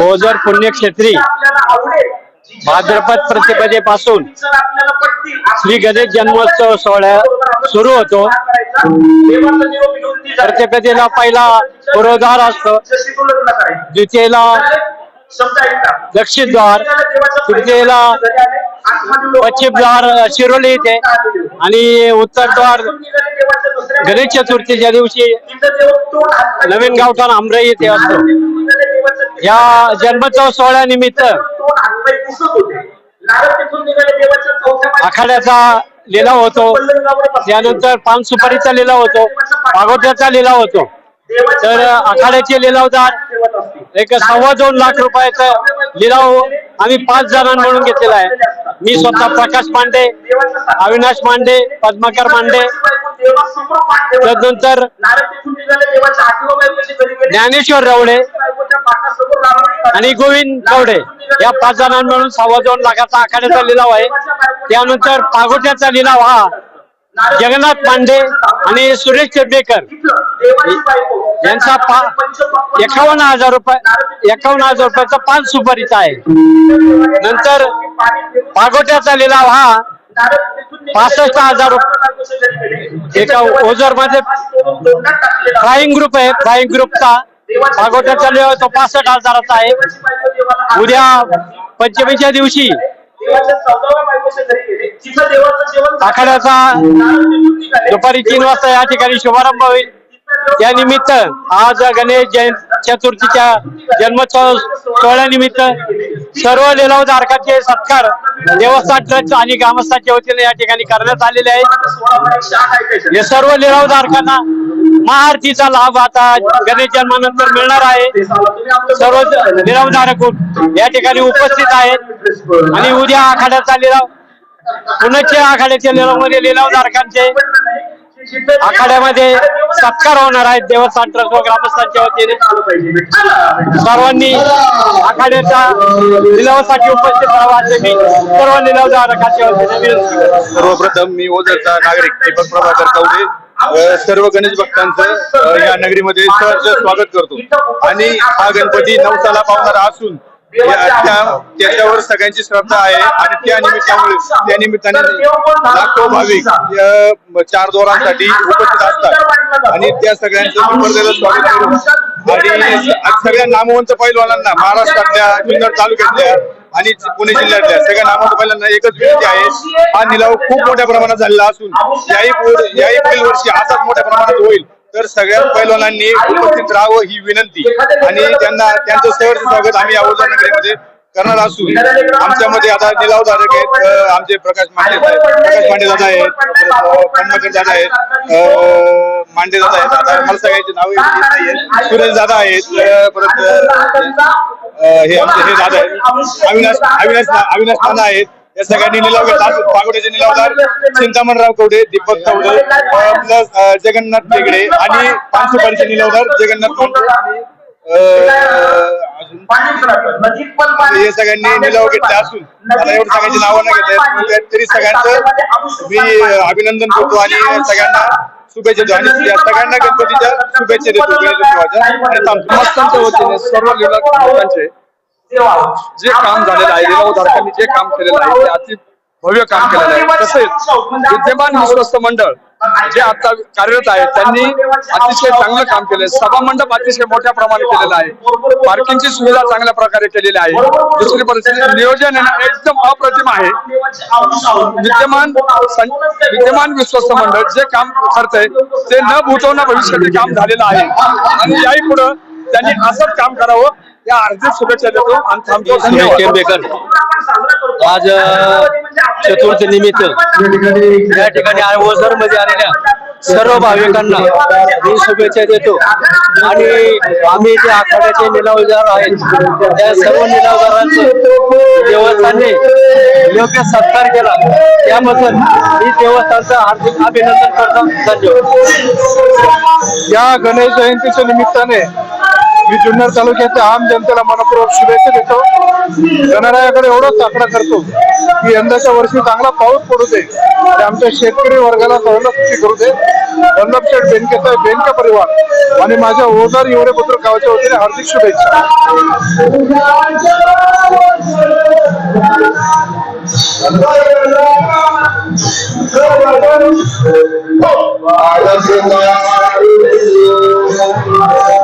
ओझर पुण्यक्षेत्री भाद्रपद प्रतिपदेपासून श्री गणेश जन्मोत्सव सोहळा सुरू होतो. प्रतिपदेला पहिला पुरोधार असतो. द्वितीयेला दक्षिण द्वार तृतीयेला पश्चिम द्वार शिरोली येथे आणि उत्तर द्वार गणेश चतुर्थीच्या दिवशी नवीन गावठाण आमराई येथे असतो. या जन्मोत्सव सोहळ्यानिमित्त आखाड्याचा लिलाव होतो. त्यानंतर पान सुपारीचा लिलाव होतो. पागोट्याचा लिलाव होतो. तर अखाड्याचे लिलावदार एक सव्वा दोन लाख रुपयाचा लिलाव आम्ही पाच जणांकडून घेतलेला आहे. मी स्वतः प्रकाश मांडे अविनाश मांडे पद्माकर मांडे तदनंतर ज्ञानेश्वर रवडे आणि गोविंद कवडे या पाच जणांना मिळून सव्वा दोन लाखाचा आखाड्याचा लिलाव आहे. त्यानंतर पागोट्याचा लिलाव हा. जगन्नाथ पांडे आणि सुरेश चेबेकर यांचा पा- एकावन्न हजार रुपये एकावन्न हजार रुपयाचा पाच सुपारीचा आहे. नंतर पागोट्याचा लिलाव हा. पासष्ट हजार रुपये. एका ओझरमध्ये फ्लाईंग ग्रुप आहे फ्लाईंग ग्रुपचा अगोदर चालू तो पासष्ट हजाराचा आहे. उद्या पंचमीच्या दिवशी आखाड्याचा दुपारी तीन वाजता या ठिकाणी शुभारंभ होईल. त्यानिमित्त आज गणेश जयंत चतुर्थीच्या जन्मोत्सव सोहळ्यानिमित्त सर्व लिलावधारकांचे सत्कार देवस्थान ट्रस्ट आणि ग्रामस्थांच्या वतीने या ठिकाणी करण्यात आलेले आहेत. हे सर्व लिलावधारकांना महाआरतीचा लाभ आता गणेश जन्मानंतर मिळणार आहे. सर्व लिलावधारक या ठिकाणी उपस्थित आहेत. आणि उद्या आखाड्याचा लिलाव पुनश्च आखाड्याच्या लिलाव लिलावधारकांचे आखाड्यामध्ये सत्कार होणार आहेत. देवस्थान ट्रस्ट व ग्रामस्थांच्या वतीने. सर्वांनी आखाड्याच्या लिलावासाठी उपस्थित राहावा असे मी सर्व लिलावधारकांच्या वतीने विनंती सर्वप्रथम मी ओझरचा नागरिक दीपक प्रभाकर कवडे सर्व गणेश भक्तांचं या नगरीमध्ये सहर्ष स्वागत करतो. आणि हा गणपती नवसाला पावणारा असून त्याच्यावर सगळ्यांची श्रद्धा आहे आणि त्या निमित्तामुळे त्या निमित्ताने लाखो भाविक या चार दोरांसाठी उपस्थित असतात. आणि त्या सगळ्यांचं स्वागत करून आणि सगळ्या नामवंत पैलवानांना महाराष्ट्रातल्या जुन्नर तालुक्यातल्या आणि पुणे जिल्ह्यातल्या सगळ्या नामवंत पैलवानांना एकच विनंती आहे. हा निलाव खूप मोठ्या प्रमाणात झालेला असून याही याही पुढील वर्षी असाच मोठ्या प्रमाणात होईल. तर सगळ्या पैलवानांनी उपस्थित राहावं ही विनंती. आणि त्यांना त्यांचं सहर्ष स्वागत आम्ही या नगरीमध्ये करणार असून आमच्यामध्ये आता निलावधारक आहेत आमचे प्रकाश मांडे प्रकाश मांडे दादा आहेत परत दादा आहेत मांडे दादा आहेत. आता मला सगळ्यांची नावे सुरेश दादा आहेत परत हे आमचे हे दादा आहेत. अविनाश अविनाश अविनाश दादा आहेत. या सगळ्यांनी निलाव घेतला. पागोड्याचे निलावदार चिंतामणराव कवडे दीपक कवडे प्लस जगन्नाथ टेगडे आणि पानसुपारीचे निलावदार जगन्नाथ हे सगळ्यांनी निलाव घेतले असून मला एवढं सगळ्यांची नावं न घेत तरी सगळ्यांचं मी अभिनंदन करतो आणि सगळ्यांना शुभेच्छा देतो. आणि सगळ्यांना गणपतीच्या शुभेच्छा देतो. गणेश उत्सवाच्या आणि थांबतो ग्रामस्थांच्या वतीने सर्व लिलावधारकांचे जे काम झालेलं आहे लिलावधारकांनी जे काम केलेलं आहे ते अति भव्य काम केलेलं आहे. तसेच विद्यमान विश्वस्त मंडळ जे आता कार्यरत आहे त्यांनी अतिशय चांगलं काम केलंय. सभा मंडप अतिशय मोठ्या प्रमाणात केलेलं आहे. पार्किंगची सुविधा चांगल्या प्रकारे केलेली आहे. दुसरी परिस्थिती नियोजन एकदम अप्रतिम आहे. विद्यमान सं- विद्यमान विश्वस्त मंडळ जे काम करतंय ते न भूतवणं भविष्यातील काम झालेलं आहे. आणि याही पुढं त्यांनी असंच काम करावं या अर्जित शुभेच्छा देतो आणि थांबतो. धन्यवाद. आज चतुर्थी निमित्त या ठिकाणी ओझरमध्ये आलेल्या सर्व भाविकांना मी शुभेच्छा देतो. आणि आम्ही जे आखाड्याचे निलावदार आहेत त्या सर्व निलावदारांचं देवस्थानने योग्य सत्कार केला. त्याबद्दल मी देवस्थानचं हार्दिक अभिनंदन करतो. धन्यवाद. या गणेश जयंतीच्या निमित्ताने मी जुन्नर तालुक्याच्या आम जनतेला मनपूर्वक शुभेच्छा देतो. गणरायाकडे एवढंच आकडा करतो की यंदाच्या वर्षी चांगला पाऊस पडू दे. आणि आमच्या शेतकरी वर्गाला सहलक्षी करू दे. वल्लभ शेठ बेनकेचा बेनके परिवार आणि माझ्या ओझार एवढे पुत्र गावाच्या वतीने हार्दिक शुभेच्छा. हो.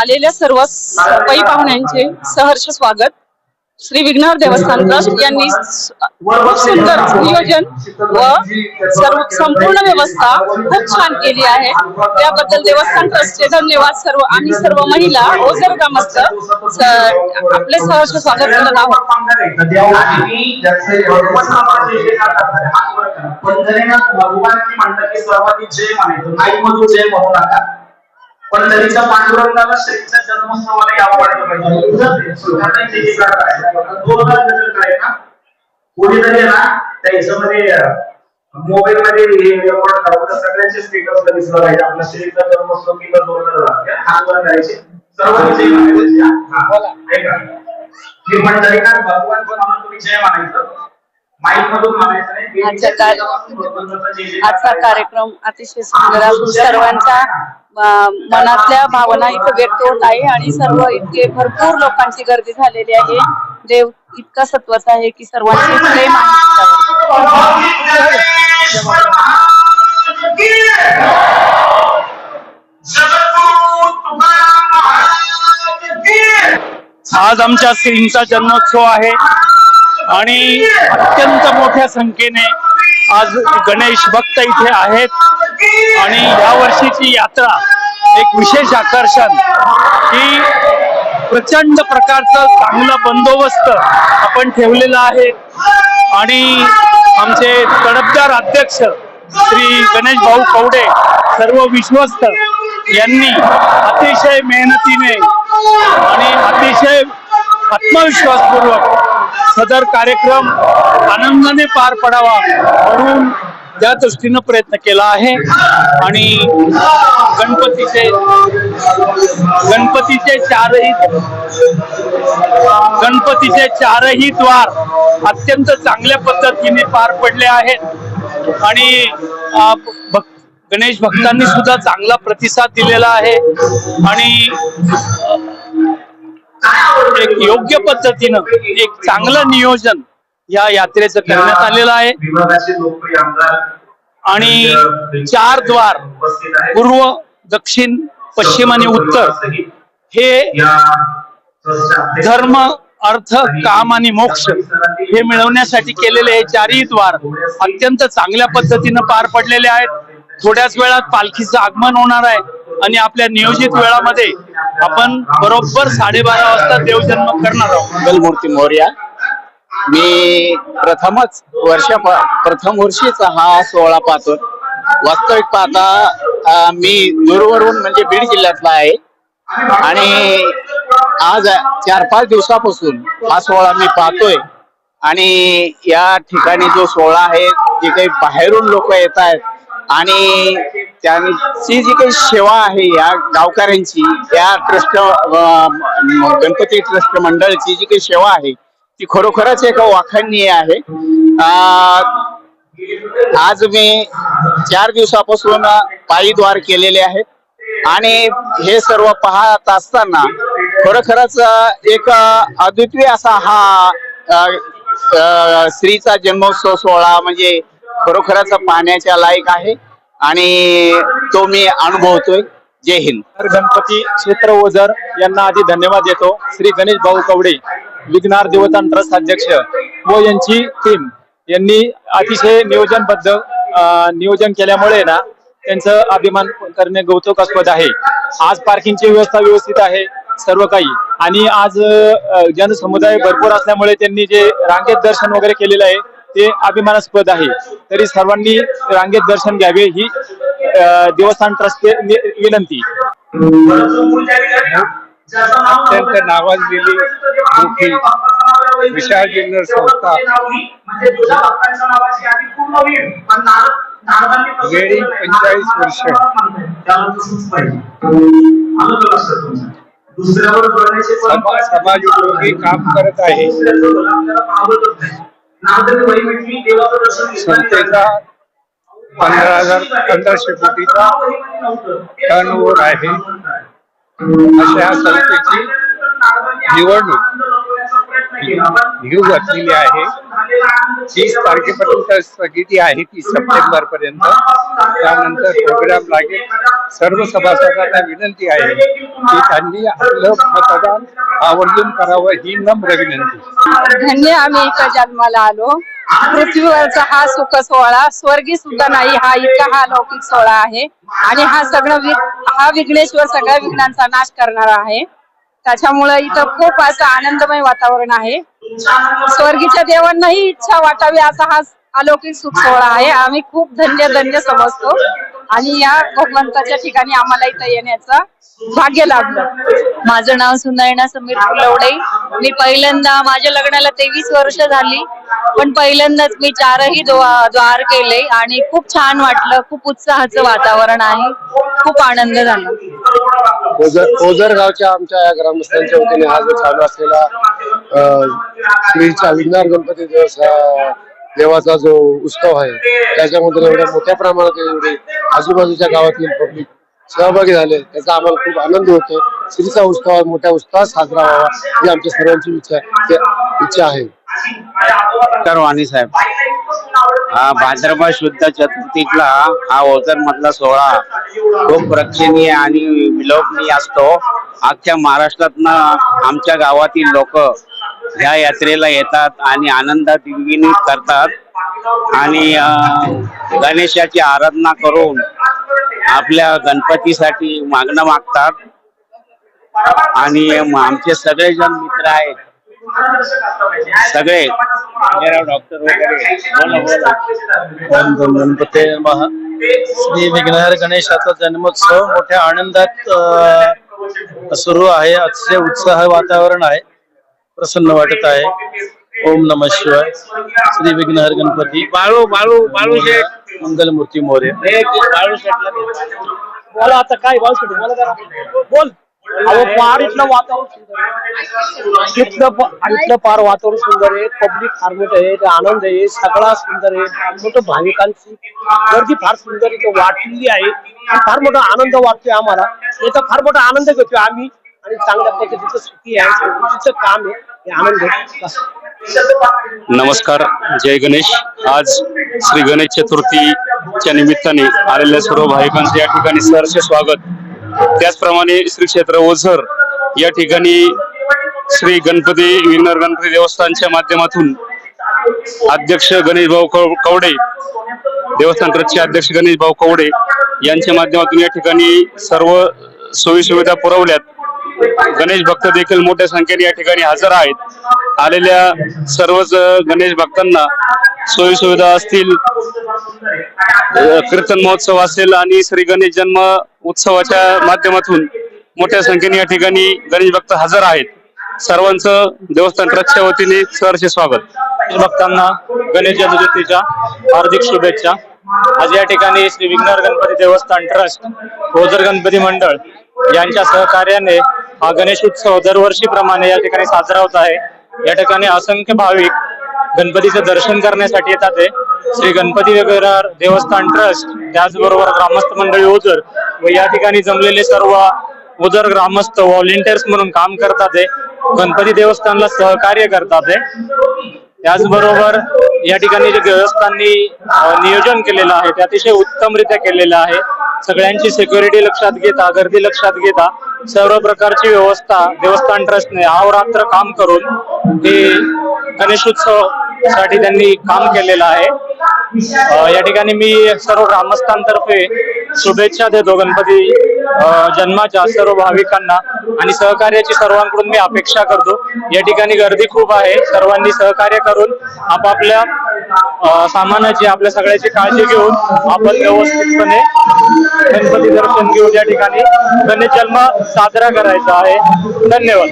आलेल्या सर्व पै पाहुण्यांचे सहर्ष स्वागत. श्री विघ्नहर देवस्थान ट्रस्ट यांनी खूप सुंदर नियोजन व सर्व संपूर्ण व्यवस्था खूप छान केली आहे. त्याबद्दल देवस्थान ट्रस्टचे धन्यवाद सर्व आम्ही सर्व महिला ओझर ग्रामस्थ आपले सहर्ष स्वागत करत आहोत. पंढरीच्या पांडुरंगाला श्रीच्या जन्मोत्सवाला यावं वाटलं पाहिजे दोन हजार गजर कोणीतरी ना त्या हिशोबाने मोबाईल मध्ये हे रेकॉर्ड करावं सगळ्यांचे स्टेटस दिसलं पाहिजे आपला शरीरचा जन्मोत्सव किंवा दोन हजार हात वर करायचे. सर्वांचे जय म्हणायचं पंढरीनाथ भगवान पण आम्हाला तुम्ही जय मानायचं. आजचा. कार्यक्रम अतिशय सुंदर. असून सर्वांच्या मनातल्या भावना इथं व्यक्त होत आहे आणि सर्व इतके भरपूर लोकांची गर्दी झालेली आहे. देव इतका सत्वाचा आहे की सर्वांचे प्रेम आहे त्याच्यावर. आज आमच्या श्रींचा जन्मोत्सव आहे. आणि अत्यंत मोठ्या संख्येने आज गणेश भक्त इथे आहेत. आणि या वर्षीची यात्रा एक विशेष आकर्षण. की प्रचंड प्रकारचं चांगला बंदोबस्त आपण ठेवलेला आहे. आणि आमचे तडफदार अध्यक्ष श्री गणेश भाऊ कवडे सर्व विश्वस्त यांनी अतिशय मेहनतीने आणि अतिशय आत्मविश्वासपूर्वक सदर कार्यक्रम आनंदाने पार पडावा म्हणून त्या दृष्टीनं प्रयत्न केला आहे. आणि गणपतीचे गणपतीचे चारही गणपतीचे चारही द्वार अत्यंत चांगल्या पद्धतीने पार पडले आहेत. आणि गणेश भक्तांनी सुद्धा चांगला प्रतिसाद दिलेला आहे. आणि एक योग्य पद्धतीनं एक चांगलं नियोजन या यात्रेचं करण्यात आलेलं आहे. आणि चार द्वार. पूर्व दक्षिण पश्चिम आणि उत्तर हे धर्म अर्थ काम आणि मोक्ष हे मिळवण्यासाठी केलेले हे चारही द्वार अत्यंत चांगल्या पद्धतीनं पार पडलेले आहेत. थोड्याच वेळात पालखीचं आगमन होणार आहे. आणि आपल्या नियोजित वेळामध्ये आपण बरोबर साडेबारा वाजता देवजन्म करणार आहोत. मंगलमूर्ती मोर्या. मी प्रथमच वर्ष प्रथम वर्षीचा हा सोहळा पाहतो वास्तविक पाहता मी दूरवरून म्हणजे बीड जिल्ह्यातला आहे. आणि आज चार पाच दिवसापासून हा सोहळा मी पाहतोय. आणि या ठिकाणी जो सोहळा आहे जे काही बाहेरून लोक येत आहेत आणि त्यांची जी काही सेवा आहे या गावकऱ्यांची या ट्रस्ट गणपती ट्रस्ट मंडळची जी काही सेवा आहे ती खरोखरच एक वाखाणनीय आहे. आज मी चार दिवसापासून पायीद्वार केलेले आहेत आणि हे सर्व पाहत असताना खरोखरच एक अद्वितीय असा हा स्त्रीचा जन्मोत्सव सोहळा म्हणजे खरोखरच पाहण्याच्या लायक आहे. आणि तो मी अनुभवतोय. जय हिंद. तर गणपती क्षेत्र ओझर यांना आधी धन्यवाद देतो. श्री गणेश भाऊ कवडे विघ्नार देवता ट्रस्ट अध्यक्ष व यांची टीम यांनी अतिशय नियोजनबद्ध नियोजन केल्यामुळे ना त्यांचं अभिमान करणे कौतुकास्पद आहे. आज पार्किंगची व्यवस्था व्यवस्थित आहे सर्व काही. आणि आज जनसमुदाय भरपूर असल्यामुळे त्यांनी जे रांगेत दर्शन वगैरे केलेलं आहे ते अभिमानास्पद आहे. तरी सर्वांनी रांगेत दर्शन घ्यावे ही देवस्थान ट्रस्ट विनंती. अत्यंत नावाजलेली मोठी विशाल जिल्हा संस्था. गेली 45 वर्ष. समाज उपयोगी काम करत आहे. संस्थेचा पंधरा हजार पंधराशे कोटीचा टर्नओव्हर आहे. अशा संस्थेची निवडणूक. घेऊ घातलेली आहे तीस तारखेपर्यंत स्थगिती आहे ती सप्टेंबर पर्यंत त्यानंतर प्रोग्राम लागेल. सर्व सभासदांना विनंती आहे की त्यांनी आपलं मतदान आवर्जून करावं ही नम्र विनंती. धन्य आम्ही इथं जन्माला आलो. पृथ्वीवरचा हा सुख सोहळा स्वर्गी सुद्धा नाही हा इतका हा लौकिक सोहळा आहे. आणि हा सगळं वि- हा विघ्नेश्वर सगळ्या विघ्नांचा नाश करणारा आहे. त्याच्यामुळे इथं खूप असं आनंदमय वातावरण आहे. स्वर्गीच्या देवांनाही इच्छा वाटावी असा हा अलौकिक सुख सोहळा आहे. आम्ही खूप धन्य धन्य समजतो. आणि या भगवंताच्या ठिकाणी आम्हाला इथं येण्याचं भाग्य लाभलं. माझं नाव सुनयना समीर फुलवडे. मी पहिल्यांदा माझ्या लग्नाला तेवीस वर्ष झाली पण पहिल्यांदाच मी चारही द्वार केले आणि खूप छान वाटलं खूप उत्साहाचं वातावरण आहे खूप आनंद झाला. ओझर गावच्या आमच्या या ग्रामस्थांच्या वतीने हा जो चालू असलेला गणपती दिवस देवाचा जो उत्सव आहे त्याच्यामध्ये एवढ्या मोठ्या प्रमाणात एवढे आजूबाजूच्या गावातील पब्लिक सहभागी झाले. त्याचा आम्हाला खूप आनंद होतो श्रीचा उत्सव मोठ्या उत्साहात साजरा व्हावा ही आमच्या सर्वांची इच्छा इच्छा आहे. वाणी साहेब हा भाद्रपद शुद्ध चतुर्थीतला हा ओझर मधला सोहळा खूप प्रेक्षणीय आणि विलोभनीय असतो. अख्ख्या महाराष्ट्रातनं आमच्या गावातील लोक ह्या यात्रेला येतात आणि आनंदात द्विगुणित करतात. आणि गणेशाची आराधना करून आपल्या गणपतीसाठी मागणं मागतात. आणि आमचे आमचे सगळेजण मित्र आहेत. सगळे. डॉक्टर वगैरे. गणपती श्री विघ्नहर गणेशाचा जन्मोत्सव मोठ्या आनंदात सुरू आहे. अतिशय उत्साह वातावरण आहे. प्रसन्न वाटत आहे. ओम नम शिवाय. श्री विघ्नहर गणपती. बाळू बाळू बाळू मंगलमूर्ती मोरे. बाळू बोला आता काय बाळू शेठ, बोला जरा. बोल. अहो फार इथलं वातावरण सुंदर आहे. इथलं प- इथलं फार वातावरण सुंदर आहे. पब्लिक फार मोठं आहे. ते आनंद आहे. सगळा सुंदर आहे. मोठं भाविकांची गर्दी फार सुंदर इथं वाटलेली आहे. आणि फार मोठा आनंद वाटतोय आम्हाला. याचा फार मोठा आनंद घेतोय आम्ही. आणि चांगल्या पद्धतीचं स्थिती आहे समृद्धीचं काम आहे हे आनंद घेत नमस्कार जय गणेश. आज श्री गणेश चतुर्थीच्या निमित्ताने आलेल्या सर्व भाविकांचं या ठिकाणी सहर्ष स्वागत. त्याचप्रमाणे श्री क्षेत्र ओझर या ठिकाणी श्री गणपती विघ्नर गणपती देवस्थानच्या माध्यमातून अध्यक्ष गणेश भाऊ कवडे देवस्थान ट्रस्टचे अध्यक्ष गणेश भाऊ कवडे यांच्या माध्यमातून या ठिकाणी सर्व सोयी सुविधा पुरवल्यात. गणेश भक्त देखील मोठ्या संख्येने या ठिकाणी हजर आहेत. आलेल्या सर्वच गणेश भक्तांना सोयी सुविधा असतील कीर्तन महोत्सव असेल आणि श्री गणेश जन्म उत्सवाच्या माध्यमातून मोठ्या संख्येने या ठिकाणी गणेश भक्त हजर आहेत. सर्वांचं देवस्थान ट्रस्टच्या वतीने सहर्ष स्वागत. भक्तांना गणेश चतुर्थीच्या हार्दिक शुभेच्छा. आज या ठिकाणी श्री विघ्नर गणपती देवस्थान ट्रस्ट ओझर गणपती मंडळ यांच्या सहकार्याने हा गणेश उत्सव दरवर्षीप्रमाणे या ठिकाणी साजरा होत आहे. या ठिकाणी असंख्य भाविक गणपतीचं दर्शन करण्यासाठी येतात श्री गणपती विघ्नर देवस्थान ट्रस्ट त्याचबरोबर ग्रामस्थ मंडळी ओझर व या ठिकाणी जमलेले सर्व ओझर ग्रामस्थ व्हॉलेंटियर्स म्हणून काम करतात गणपती देवस्थानला सहकार्य करतात त्याचबरोबर या ठिकाणी जे व्यवस्थांनी नियोजन केलेलं आहे ते अतिशय उत्तमरित्या केलेलं आहे. सगळ्यांची सिक्युरिटी लक्षात घेता गर्दी लक्षात घेता सर्व प्रकारची व्यवस्था देवस्थान ट्रस्टने आवरात्र काम करून हे गणेशोत्सवसाठी त्यांनी काम केलेलं आहे. या ठिकाणी मी सर्व ग्रामस्थांतर्फे शुभेच्छा देतो गणपती जन्माच्या सर्व भाविकांना आणि सहकार्याची सर्वांकडून मी अपेक्षा करतो. या ठिकाणी गर्दी खूप आहे. सर्वांनी सहकार्य करून आपापल्या सामानाची आपल्या सगळ्याची काळजी घेऊन आपण व्यवस्थितपणे गणपती दर्शन घेऊन या ठिकाणी गणेश जन्म साजरा करायचा आहे. धन्यवाद.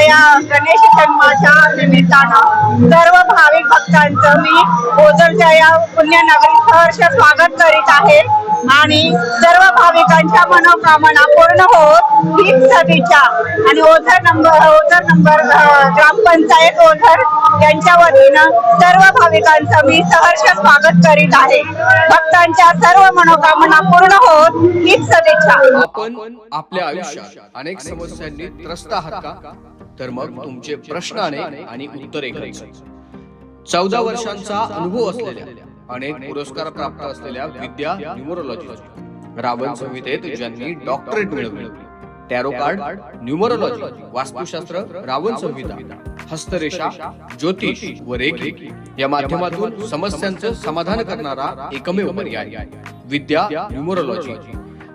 या गणेश जन्माच्या निमित्तानं सर्व भाविक भक्तांचं मी ओझरच्या या पुण्यनगरी सहर्ष स्वागत करीत आहे. आणि सर्व भाविकांच्या मनोकामना पूर्ण हो हीच सदिच्छा आणि ओझर नंबर ओझर नंबर ग्रामपंचायत ओझर यांच्या वतीनं सर्व भाविकांचं मी सहर्ष स्वागत करीत आहे. भक्तांच्या सर्व मनोकामना पूर्ण होत हीच सदिच्छा आपण आपल्या आयुष्यात अनेक समस्यांनी त्रस्त आहात का? तर मग तुमचे प्रश्न अनेक आणि उत्तरे चौदा वर्षांचा अनुभव असलेल्या अनेक पुरस्कार प्राप्त असलेल्या विद्या न्यूमरोलॉजी रावण संहितेत ज्यांनी डॉक्टरेट मिळवली. टॅरो कार्ड न्यूमरोलॉजी वास्तुशास्त्र रावण संहिता हस्तरेषा ज्योतिष व रेखी. या माध्यमातून समस्यांचं समाधान करणारा एकमेव पर्याय. विद्या न्यूमरोलॉजी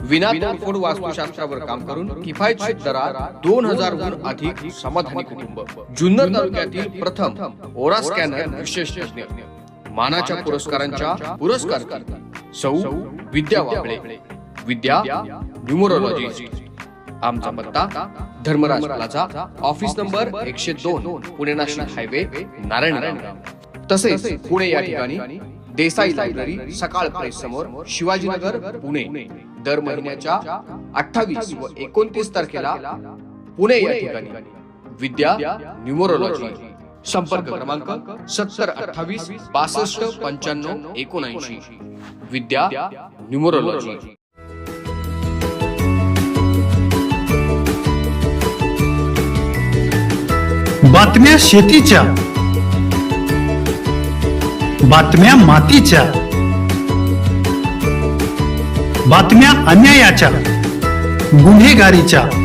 विना तोडफोड वास्तुशास्त्रावर काम करून किफायतशीर दरात दोन हजारहून अधिक समाधानी कुटुंब. जुन्नर तालुक्यातील प्रथम ओरा स्कॅनर विशेष मानाच्या पुरस्कारांच्या पुरस्कार सौ विद्या वाबळे. विद्या न्यूमरोलॉजी आमचा पत्ता धर्मराज प्लाझा ऑफिस नंबर एकशे दोन पुणे नाशिक हायवे नारायण तसेच पुणे या ठिकाणी देसाई लायब्ररी सकाळ प्रेस समोर शिवाजीनगर पुणे. दर महिन्याच्या अठ्ठावीस व एकोणतीस तारखेला पुणे या ठिकाणी. विद्या न्यूमरोलॉजी. संपर्क क्रमांक सत्तर अठ्ठावीस बासष्ट पंच्याण्णव एकोणऐंशी. विद्या न्युमरोलॉजी. बातम्या शेतीच्या. बातम्या मातीच्या. बातम्या अन्यायाच्या. गुन्हेगारीच्या.